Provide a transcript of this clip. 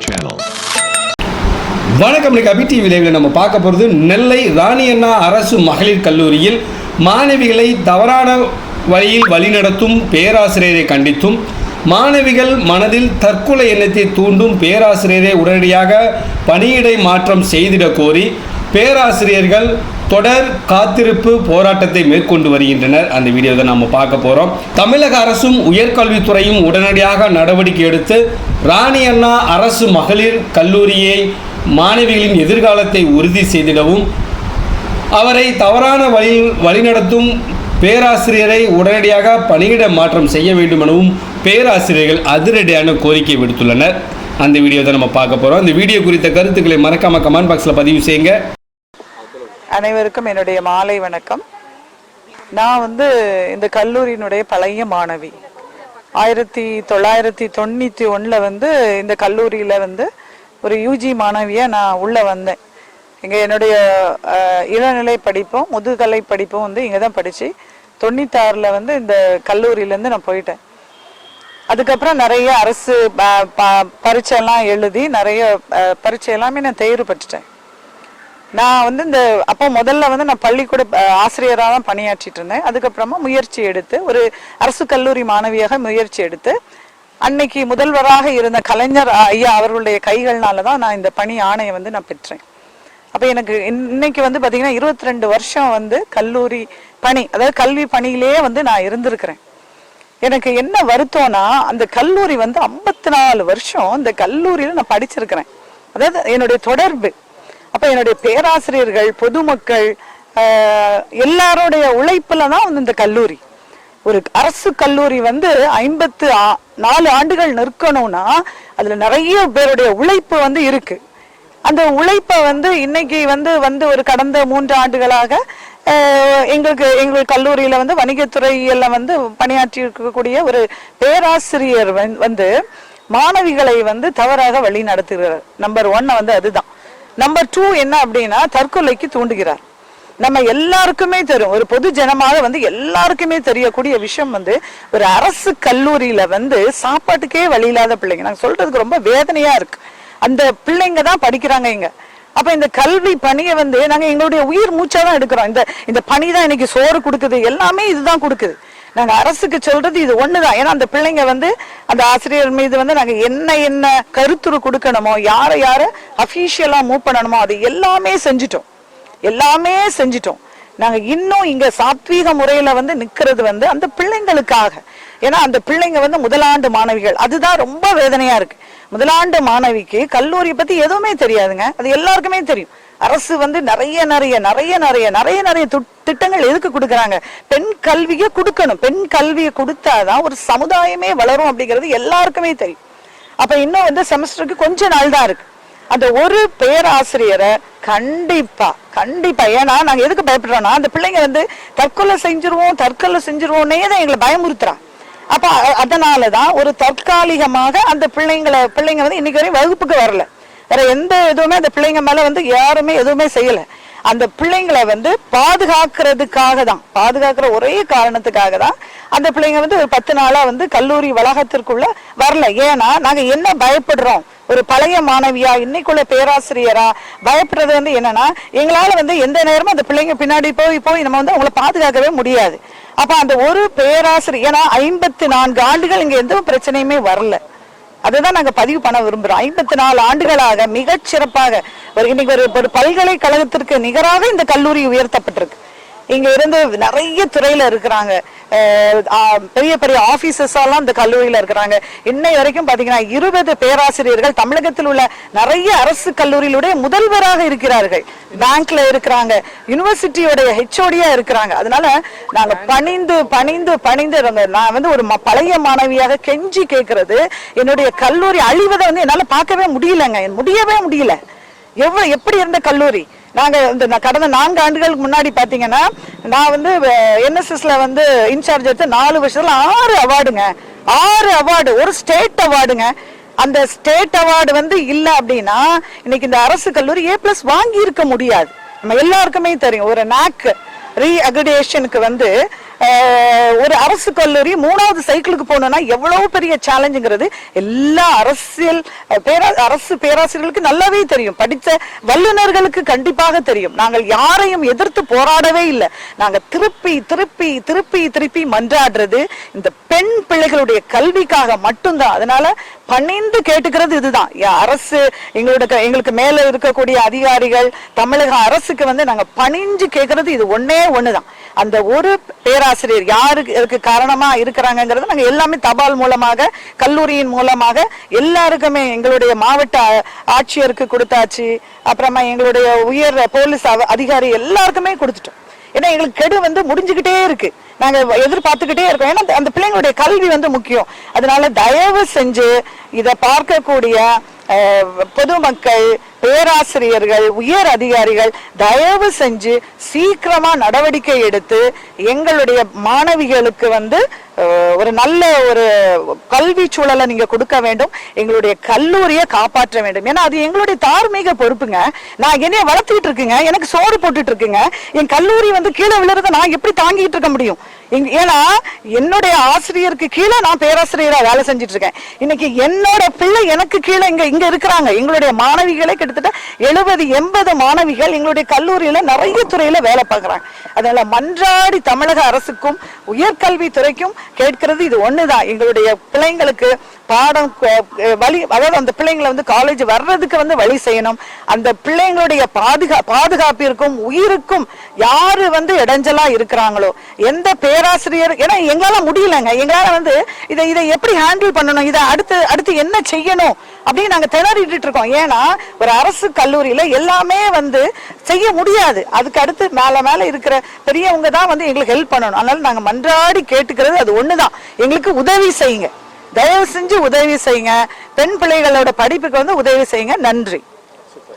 channel. வணக்கம் அபி TV லைவ்ல நம்ம பார்க்க போகிறது நெல்லை ராணியண்ணா அரசு மகளிர் கல்லூரியில் மாணவிகளை தவறான வழியில் வழிநடத்தும் பேராசிரியரை கண்டித்தும் மாணவிகள் மனதில் தற்கொலை எண்ணத்தை தூண்டும் பேராசிரியரை உடனடியாக பணியிடை மாற்றம் செய்திடக் கோரி பேராசிரியர்கள் தொடர் காத்திருப்பு போராட்டத்தை மேற்கொண்டு வருகின்றனர். அந்த வீடியோ தான் நம்ம பார்க்க போகிறோம் தமிழக அரசும் உயர்கல்வித்துறையும் உடனடியாக நடவடிக்கை எடுத்து ராணி அண்ணா அரசு மகளிர் கல்லூரியை மாணவிகளின் எதிர்காலத்தை உறுதி செய்திடவும் அவரை தவறான வழி வழிநடத்தும் பேராசிரியரை உடனடியாக பணியிட மாற்றம் செய்ய வேண்டும் எனவும் பேராசிரியர்கள் அதிரடியான கோரிக்கை விடுத்துள்ளனர். அந்த வீடியோ தான் நம்ம பார்க்க போகிறோம் அந்த வீடியோ குறித்த கருத்துக்களை மறக்காமல் கமெண்ட் பாக்ஸில் பதிவு செய்யுங்க. அனைவருக்கும் என்னுடைய மாலை வணக்கம். நான் வந்து இந்த கல்லூரியினுடைய பழைய மாணவி. ஆயிரத்தி தொள்ளாயிரத்தி தொண்ணூற்றி ஒன்றில் வந்து இந்த கல்லூரியில் வந்து ஒரு யூஜி மாணவியாக நான் உள்ளே வந்தேன். இங்கே என்னுடைய இளநிலை படிப்பும் முதுகலை படிப்பும் வந்து இங்கே தான் படித்து தொண்ணூத்தாறில் வந்து இந்த கல்லூரியிலேருந்து நான் போயிட்டேன். அதுக்கப்புறம் நிறைய அரசு ப- ப- பரீட்சையெல்லாம் எழுதி நிறைய பரீட்சை எல்லாமே நான் தேர்வு பெற்றுட்டேன். நான் வந்து இந்த அப்போ முதல்ல வந்து நான் பள்ளிக்கூட ஆசிரியராக தான் பணியாற்றிட்டு இருந்தேன். அதுக்கப்புறமா முயற்சி எடுத்து ஒரு அரசு கல்லூரி மாணவியாக முயற்சி எடுத்து அன்னைக்கு முதல்வராக இருந்த கலைஞர் ஐயா அவர்களுடைய கைகள்னால தான் நான் இந்த பணி ஆணையை வந்து நான் பெற்றேன். அப்போ எனக்கு இன்- இன்னைக்கு வந்து பார்த்தீங்கன்னா இருபத்தி ரெண்டு வருஷம் வந்து கல்லூரி பணி அதாவது கல்வி பணியிலேயே வந்து நான் இருந்திருக்கிறேன். எனக்கு என்ன வருத்தம்னா அந்த கல்லூரி வந்து ஐம்பத்தி நாலு வருஷம் இந்த கல்லூரியில் நான் படிச்சிருக்கிறேன். அதாவது என்னுடைய தொடர்பு. அப்போ என்னுடைய பேராசிரியர்கள் பொதுமக்கள் எல்லாருடைய உழைப்பில் தான் வந்து இந்த கல்லூரி. ஒரு அரசு கல்லூரி வந்து ஐம்பத்து நாலு ஆண்டுகள் நிற்கணும்னா அதில் நிறைய பேருடைய உழைப்பு வந்து இருக்கு. அந்த உழைப்பை வந்து இன்னைக்கு வந்து வந்து ஒரு கடந்த மூன்று ஆண்டுகளாக எங்களுக்கு எங்கள் கல்லூரியில் வந்து வணிகத்துறையில் வந்து பணியாற்றி இருக்கக்கூடிய ஒரு பேராசிரியர் வந்து- வந்து மாணவிகளை வந்து தவறாக வழி நடத்துகிறார் நம்பர் ஒன் வந்து அதுதான். நம்பர் டூ என்ன அப்படின்னா தற்கொலைக்கு தூண்டுகிறார். நம்ம எல்லாருக்குமே தெரியும் ஒரு பொது ஜனமாக வந்து எல்லாருக்குமே தெரியக்கூடிய விஷயம் வந்து ஒரு அரசு கல்லூரியில வந்து சாப்பாட்டுக்கே வழி இல்லாத பிள்ளைங்க. நாங்க சொல்றதுக்கு ரொம்ப வேதனையா இருக்கு. அந்த பிள்ளைங்க தான் படிக்கிறாங்க இங்க. அப்ப இந்த கல்வி பணியை வந்து நாங்க எங்களுடைய உயிர் மூச்சா தான் எடுக்கிறோம். இந்த இந்த பணி தான் இன்னைக்கு சோறு கொடுக்குது. எல்லாமே இதுதான் கொடுக்குது. நாங்க அரசுக்கு சொல்றது இது ஒண்ணுதான். ஏன்னா அந்த பிள்ளைங்க வந்து அந்த ஆசிரியர் மீது வந்து நாங்க என்ன என்ன கருத்துரு கொடுக்கணுமோ யாரை யாரை அஃபீஷியலாக மூவ் பண்ணணுமோ அது எல்லாமே செஞ்சுட்டோம். எல்லாமே செஞ்சிட்டோம். நாங்க இன்னும் இங்க சாத்வீக முறையில வந்து நிற்கிறது வந்து அந்த பிள்ளைங்களுக்காக. ஏன்னா அந்த பிள்ளைங்க வந்து முதலாண்டு மாணவிகள். அதுதான் ரொம்ப வேதனையா இருக்கு. முதலாண்டு மாணவிக்கு கல்லூரி பத்தி எதுவுமே தெரியாதுங்க. அது எல்லாருக்குமே தெரியும். அரசு வந்து நிறைய நிறைய நிறைய நிறைய நிறைய நிறைய திட்டங்கள் எதுக்கு கொடுக்குறாங்க? பெண் கல்வியை கொடுக்கணும். பெண் கல்வியை கொடுத்தாதான் ஒரு சமுதாயமே வளரும் அப்படிங்கிறது எல்லாருக்குமே தெரியும். அப்ப இன்னும் வந்து செமஸ்டருக்கு கொஞ்ச நாள் தான் இருக்கு. அந்த ஒரு பேராசிரியரை கண்டிப்பா கண்டிப்பா ஏன்னா நாங்க எதுக்கு பயப்படுறோம்னா அந்த பிள்ளைங்க வந்து தற்கொலை செஞ்சிருவோம் தற்கொலை செஞ்சிருவோம்னே தான் எங்களை பயமுறுத்துறான் அப்ப அதனாலதான் ஒரு தற்காலிகமாக அந்த பிள்ளைங்களை பிள்ளைங்க வந்து இன்னைக்கு வரையும் வகுப்புக்கு வரல. வேற எந்த எதுவுமே அந்த பிள்ளைங்க மேல வந்து யாருமே எதுவுமே செய்யல. அந்த பிள்ளைங்களை வந்து பாதுகாக்கிறதுக்காக தான். பாதுகாக்கிற ஒரே காரணத்துக்காக தான் அந்த பிள்ளைங்க வந்து ஒரு பத்து நாளா வந்து கல்லூரி வளாகத்திற்குள்ள வரல. ஏன்னா நாங்க என்ன பயப்படுறோம்? ஒரு பழைய மாணவியா? இன்னைக்குள்ள பேராசிரியரா? பயப்படுறது வந்து என்னன்னா எங்களால வந்து எந்த நேரமும் அந்த பிள்ளைங்க பின்னாடி போய் போய் நம்ம வந்து அவங்கள பாதுகாக்கவே முடியாது. அப்ப அந்த ஒரு பேராசிரியர் ஏன்னா ஐம்பத்தி நான்கு ஆண்டுகள் இங்க எந்த பிரச்சனையுமே வரல. அதுதான் நாங்க பதிவு பண்ண விரும்புறோம். ஐம்பத்தி நாலு ஆண்டுகளாக மிகச் சிறப்பாக ஒரு இன்னைக்கு ஒரு பல்கலைக்கழகத்திற்கு நிகராக இந்த கல்லூரி உயர்த்தப்பட்டிருக்கு. இங்க இருந்து நிறைய துறையில இருக்கிறாங்க. பெரிய பெரிய ஆபீசர்ஸ் எல்லாம் இந்த கல்லூரியில இருக்கிறாங்க. இன்னை வரைக்கும் பாத்தீங்கன்னா இருபது பேராசிரியர்கள் தமிழகத்தில் உள்ள நிறைய அரசு கல்லூரியிலுடைய முதல்வராக இருக்கிறார்கள். பேங்க்ல இருக்கிறாங்க. யூனிவர்சிட்டியோட ஹெச்ஓடியா இருக்கிறாங்க. அதனால நாங்க பணிந்து பணிந்து பணிந்து இருங்க. நான் வந்து ஒரு பழைய மாணவியாக கெஞ்சி கேட்கறது என்னுடைய கல்லூரி அழிவதை வந்து என்னால பார்க்கவே முடியலங்க. முடியவே முடியல. எவ்வளவு எப்படி இருந்த கல்லூரி? நாங்கள் இந்த கடந்த நான்கு ஆண்டுகளுக்கு முன்னாடி பார்த்தீங்கன்னா நான் வந்து என்எஸ்எஸ்ல வந்து இன்சார்ஜ் எடுத்து நாலு வருஷத்துல ஆறு அவார்டுங்க. ஆறு அவார்டு ஒரு ஸ்டேட் அவார்டுங்க. அந்த ஸ்டேட் அவார்டு வந்து இல்லை அப்படின்னா இன்னைக்கு இந்த அரசு கல்லூரி ஏ பிளஸ் வாங்கி இருக்க முடியாது. நம்ம எல்லாருக்குமே தெரியும் ஒரு நாக் ரீ அக்ரிடேஷனுக்கு வந்து ஒரு அரசு கல்லூரி மூணாவது சைக்கிளுக்கு போகணும்னா எவ்வளவு பெரிய சேலஞ்சுங்கிறது எல்லா அரசியல் பேரா அரசு பேராசிரியர்களுக்கு நல்லாவே தெரியும். படித்த வல்லுநர்களுக்கு கண்டிப்பாக தெரியும். நாங்கள் யாரையும் எதிர்த்து போராடவே இல்லை. நாங்கள் திருப்பி திருப்பி திருப்பி திருப்பி மன்றாடுறது இந்த பெண் பிள்ளைகளுடைய கல்விக்காக மட்டும்தான். அதனால பணிந்து கேட்டுக்கிறது இதுதான். அரசு எங்களோட க- எங்களுக்கு மேல இருக்கக்கூடிய அதிகாரிகள் தமிழக அரசுக்கு வந்து நாங்க பணிஞ்சு கேட்கறது இது ஒன்னே ஒண்ணுதான். அந்த ஒரு பேராசிரியர் யாருக்கு காரணமா இருக்கிறாங்கங்கிறது நாங்க எல்லாமே தபால் மூலமாக கல்லூரியின் மூலமாக எல்லாருக்குமே எங்களுடைய மாவட்ட ஆட்சியருக்கு கொடுத்தாச்சு. அப்புறமா எங்களுடைய உயர் போலீஸ் அதிகாரி எல்லாருக்குமே கொடுத்துட்டோம். ஏன்னா எங்களுக்கு கெடு வந்து முடிஞ்சுக்கிட்டே இருக்கு. நாங்கள் எதிர்பார்த்துக்கிட்டே இருக்கோம். ஏன்னா அந்த- பிள்ளைங்களுடைய கல்வி வந்து முக்கியம். அதனால தயவு செஞ்சு இதை பார்க்கக்கூடிய பொதுமக்கள் பேராசிரியர்கள் உயர் அதிகாரிகள் தயவு செஞ்சு சீக்கிரமா நடவடிக்கை எடுத்து எங்களுடைய மாணவிகளுக்கு வந்து ஒரு நல்ல ஒரு கல்வி சூழலை நீங்க கொடுக்க வேண்டும். எங்களுடைய கல்லூரியை காப்பாற்ற வேண்டும். ஏன்னா அது எங்களுடைய தார்மீக பொறுப்புங்க. நான் என்னைய வளர்த்துக்கிட்டு இருக்குங்க. எனக்கு சோறு போட்டுட்டு இருக்குங்க. என் கல்லூரி வந்து கீழே விழுறத நான் எப்படி தாங்கிட்டு இருக்க முடியும்? ஏன்னா என்னுடைய ஆசிரியருக்கு கீழே நான் பேராசிரியராக வேலை செஞ்சுட்டு இருக்கேன் இன்னைக்கு என்னோட பிள்ளை எனக்கு கீழே இங்க இங்க இருக்கிறாங்க. எங்களுடைய மாணவிகளே கிட்டத்தட்ட எழுபது எண்பது மாணவிகள் எங்களுடைய கல்லூரியில நிறைய துறையில வேலை பார்க்குறாங்க. அதனால மன்றாடி தமிழக அரசுக்கும் உயர்கல்வித்துறைக்கும் கேட்கிறது இது ஒண்ணுதான். எங்களுடைய பிள்ளைங்களுக்கு பாடம் வழி அதாவது அந்த பிள்ளைங்களை வந்து காலேஜ் வர்றதுக்கு வந்து வழி செய்யணும். அந்த பிள்ளைங்களுடைய பாதுகா பாதுகாப்பிற்கும் உயிருக்கும் யாரு வந்து இடைஞ்சலா இருக்கிறாங்களோ எந்த பேராசிரியர் ஏன்னா எங்களால முடியலங்க. எங்களால வந்து இதை இதை எப்படி ஹேண்டில் பண்ணணும்? இதை அடுத்து அடுத்து என்ன செய்யணும்? அப்படின்னு நாங்க திணறிட்டு இருக்கோம். ஏன்னா ஒரு அரசு கல்லூரியில எல்லாமே வந்து செய்ய முடியாது. அதுக்கு அடுத்து மேல மேல இருக்கிற பெரியவங்க தான் வந்து எங்களுக்கு ஹெல்ப் பண்ணணும். அதனால நாங்க மன்றாடி கேட்டுக்கிறது அது ஒண்ணுதான். எங்களுக்கு உதவி செய்யுங்க. தயவு செஞ்சு உதவி செய்யுங்க. பெண் பிள்ளைகளோட படிப்புக்கு வந்து உதவி செய்யுங்க. நன்றி.